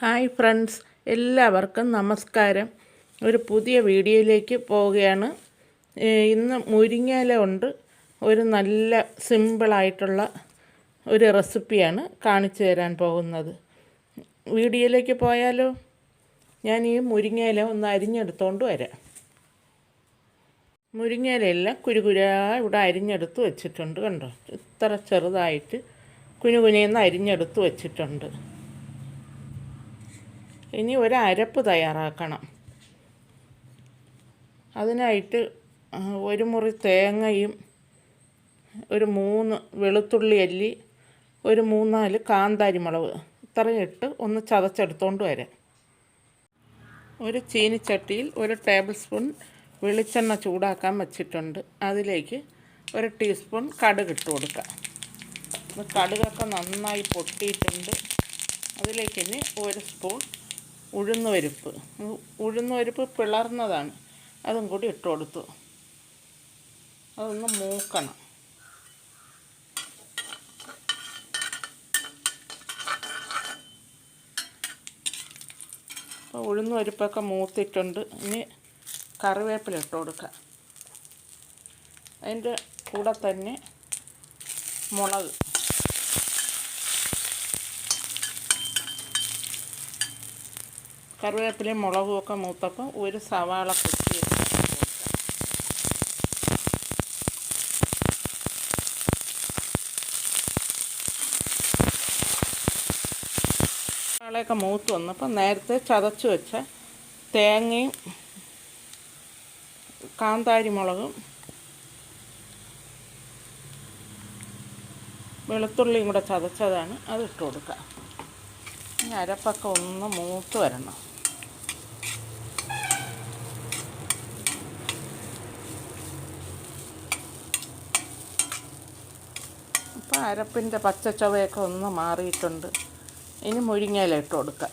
Hi friends എല്ലാവർക്കും നമസ്കാരം. ഒരു പുതിയ വീഡിയോയിലേക്ക് പോവുകയാണ്. ഇന്ന് മുരിങ്ങയില ഉണ്ട് ഒരു നല്ല സിമ്പിളായിട്ടുള്ള ഒരു റെസിപ്പിയാണ് കാണിച്ചു തരാൻ പോകുന്നത്. വീഡിയോയിലേക്ക് പോയാലോ? ഞാൻ ഈ മുരിങ്ങയില ഒന്ന് അരിഞ്ഞെടുത്തോണ്ട് വരാം. മുരിങ്ങയിലെല്ലാം കുരുകുരാ ഇവിടെ അരിഞ്ഞെടുത്ത് വെച്ചിട്ടുണ്ട് കണ്ടോ? ഇത്ര ചെറുതായിട്ട് കുനുകുനയെന്ന് അരിഞ്ഞെടുത്ത് വെച്ചിട്ടുണ്ട്. ഇനി ഒരു അരപ്പ് തയ്യാറാക്കണം. അതിനായിട്ട് ഒരു മുറി തേങ്ങയും ഒരു മൂന്ന് വെളുത്തുള്ളി അല്ലി ഒരു മൂന്നാൽ കാന്താരി മുളക് ഇത്രയും ഇട്ട് ഒന്ന് ചതച്ചെടുത്തോണ്ട് വരാം. ഒരു ചീനിച്ചട്ടിയിൽ ഒരു ടേബിൾ സ്പൂൺ വെളിച്ചെണ്ണ ചൂടാക്കാൻ വച്ചിട്ടുണ്ട്. അതിലേക്ക് ഒരു ടീസ്പൂൺ കടുക് ഇട്ട് കൊടുക്കാം. കടുകൊക്കെ നന്നായി പൊട്ടിയിട്ടുണ്ട്. അതിലേക്ക് ഇനി ഒരു സ്പൂൺ ഉഴുന്ന് പരിപ്പ്. ഉഴുന്ന് പരിപ്പ് പിളർന്നതാണ്. അതും കൂടി ഇട്ട് കൊടുത്തു. അതൊന്ന് മൂക്കണം. അപ്പോൾ ഉഴുന്ന് പരിപ്പൊക്കെ മൂത്തിട്ടുണ്ട്. ഇനി കറിവേപ്പില ഇട്ട് കൊടുക്കാം. അതിന്റെ കൂടെ തന്നെ മുളക്. കറിവേപ്പിലയും മുളകും ഒക്കെ ഒരു സവാള കുത്തി സവാളയൊക്കെ മൂത്ത് വന്നപ്പോൾ നേരത്തെ ചതച്ച് വെച്ച തേങ്ങയും കാന്താരി മുളകും വെളുത്തുള്ളിയും കൂടെ ചതച്ചതാണ്. അത് ഇട്ട് കൊടുക്കുക ഇനി അരപ്പൊക്കെ ഒന്ന് മൂത്ത് വരണം. അരപ്പിന്റെ പച്ചച്ചവയൊക്കെ ഒന്ന് മാറിയിട്ടുണ്ട്. ഇനി മുരിങ്ങയില ഇട്ട് കൊടുക്കുക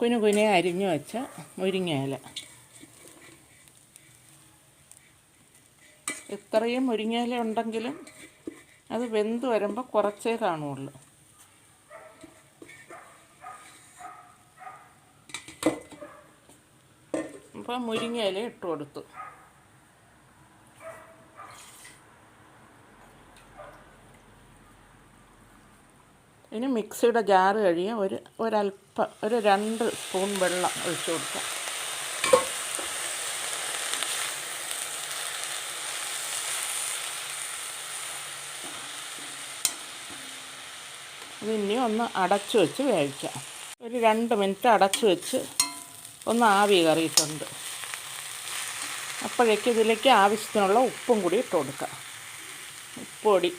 കുനു കുനെ അരിഞ്ഞു വെച്ച മുരിങ്ങയില. ഇത്രയും മുരിങ്ങയില ഉണ്ടെങ്കിലും അത് വെന്ത് വരുമ്പോൾ കുറച്ചേ കാണുള്ളൂ അപ്പോൾ മുരിങ്ങയില ഇട്ട് കൊടുത്തു. ഇനി മിക്സിയുടെ ജാറ് കഴിയാൻ ഒരു ഒരല്പം ഒരു രണ്ട് സ്പൂൺ വെള്ളം ഒഴിച്ചു കൊടുക്കാം. ഇതിനി ഒന്ന് അടച്ചു വെച്ച് വേവിക്കാം. ഒരു രണ്ട് മിനിറ്റ് അടച്ചു വെച്ച് ഒന്ന് ആവി കറിയിട്ടുണ്ട് അപ്പോഴേക്ക് ഇതിലേക്ക് ആവശ്യത്തിനുള്ള ഉപ്പും കൂടി ഇട്ട് കൊടുക്കാം. ഉപ്പൊടി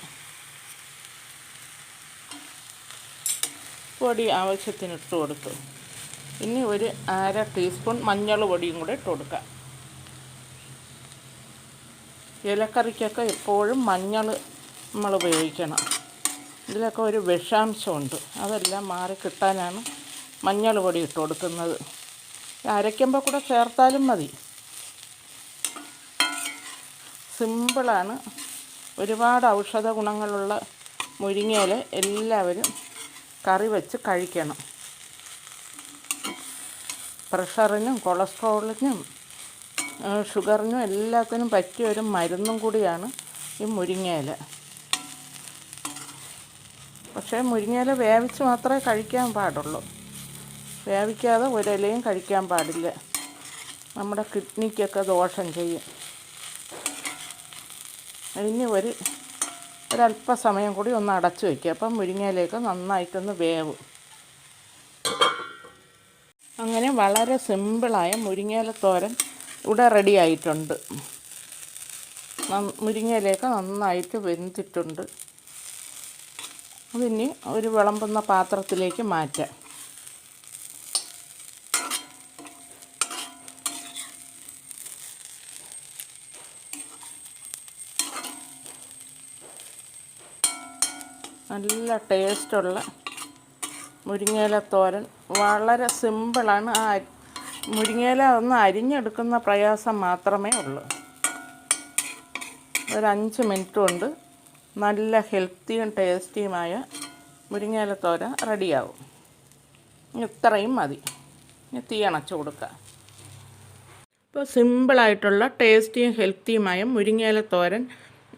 പൊടി ആവശ്യത്തിന് ഇട്ട് കൊടുത്തു. ഇനി ഒരു അര ടീസ്പൂൺ മഞ്ഞൾ പൊടിയും കൂടെ ഇട്ട് കൊടുക്കാം. ഇലക്കറിക്കൊക്കെ എപ്പോഴും മഞ്ഞൾ നമ്മൾ ഉപയോഗിക്കണം. ഇതിലൊക്കെ ഒരു വിഷാംശമുണ്ട്. അതെല്ലാം മാറി കിട്ടാനാണ് മഞ്ഞൾ പൊടി ഇട്ട് കൊടുക്കുന്നത്. അരയ്ക്കുമ്പോൾ കൂടെ ചേർത്താലും മതി. സിമ്പിളാണ്. ഒരുപാട് ഔഷധ ഗുണങ്ങളുള്ള മുരിങ്ങയിൽ എല്ലാവരും കറി വെച്ച് കഴിക്കണം. പ്രഷറിനും കൊളസ്ട്രോളിനും ഷുഗറിനും എല്ലാത്തിനും പറ്റിയ ഒരു മരുന്നും കൂടിയാണ് ഈ മുരിങ്ങയില. പക്ഷേ മുരിങ്ങയില വേവിച്ച് മാത്രമേ കഴിക്കാൻ പാടുള്ളൂ. വേവിക്കാതെ ഒരിലയും കഴിക്കാൻ പാടില്ല. നമ്മുടെ കിഡ്നിക്കൊക്കെ ദോഷം ചെയ്യും. ഇനി ഒരു ഒരല്പസമയം കൂടി ഒന്ന് അടച്ചു വയ്ക്കുക. അപ്പം മുരിങ്ങയിലേക്ക് നന്നായിട്ടൊന്ന് വേവ്. അങ്ങനെ വളരെ സിമ്പിളായ മുരിങ്ങയില തോരൻ ഇവിടെ റെഡി ആയിട്ടുണ്ട്. മുരിങ്ങയിലേക്ക് നന്നായിട്ട് വെന്തിട്ടുണ്ട്. അതിനി ഒരു വിളമ്പുന്ന പാത്രത്തിലേക്ക് മാറ്റാം. നല്ല ടേസ്റ്റുള്ള മുരിങ്ങയില തോരൻ. വളരെ സിമ്പിളാണ് ആ മുരിങ്ങയില ഒന്ന് അരിഞ്ഞെടുക്കുന്ന പ്രയാസം മാത്രമേ ഉള്ളൂ. ഒരു അഞ്ച് മിനിറ്റ് കൊണ്ട് നല്ല ഹെൽത്തിയും ടേസ്റ്റിയുമായ മുരിങ്ങയില തോര റെഡിയാവും ഇത്രയും മതി. ഇനി തീ അണച്ചു കൊടുക്കുക ഇപ്പോൾ സിമ്പിളായിട്ടുള്ള ടേസ്റ്റിയും ഹെൽത്തിയുമായ മുരിങ്ങയില തോരൻ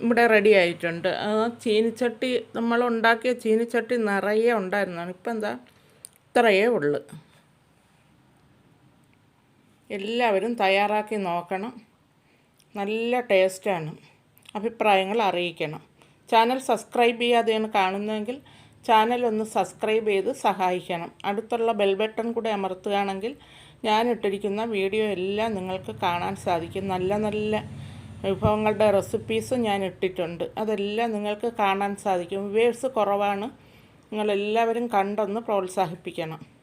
ഇവിടെ റെഡി ആയിട്ടുണ്ട്. ആ ചീനിച്ചട്ടി നമ്മൾ ഉണ്ടാക്കിയ ചീനിച്ചട്ടി നിറയെ ഉണ്ടായിരുന്നാണ്. ഇപ്പം എന്താ? ഇത്രയേ ഉള്ളു. എല്ലാവരും തയ്യാറാക്കി നോക്കണം. നല്ല ടേസ്റ്റാണ് അഭിപ്രായങ്ങൾ അറിയിക്കണം. ചാനൽ സബ്സ്ക്രൈബ് ചെയ്യാതെയാണ് കാണുന്നതെങ്കിൽ ചാനൽ ഒന്ന് സബ്സ്ക്രൈബ് ചെയ്ത് സഹായിക്കണം. അടുത്തുള്ള ബെൽ ബട്ടൺ കൂടെ അമർത്തുകയാണെങ്കിൽ ഞാൻ ഇട്ടിരിക്കുന്ന വീഡിയോ എല്ലാം നിങ്ങൾക്ക് കാണാൻ സാധിക്കും. നല്ല നല്ല വിഭവങ്ങളുടെ റെസിപ്പീസും ഞാൻ ഇട്ടിട്ടുണ്ട്. അതെല്ലാം നിങ്ങൾക്ക് കാണാൻ സാധിക്കും. വ്യൂവേഴ്സ് കുറവാണ്. നിങ്ങളെല്ലാവരും കണ്ടൊന്ന് പ്രോത്സാഹിപ്പിക്കണം.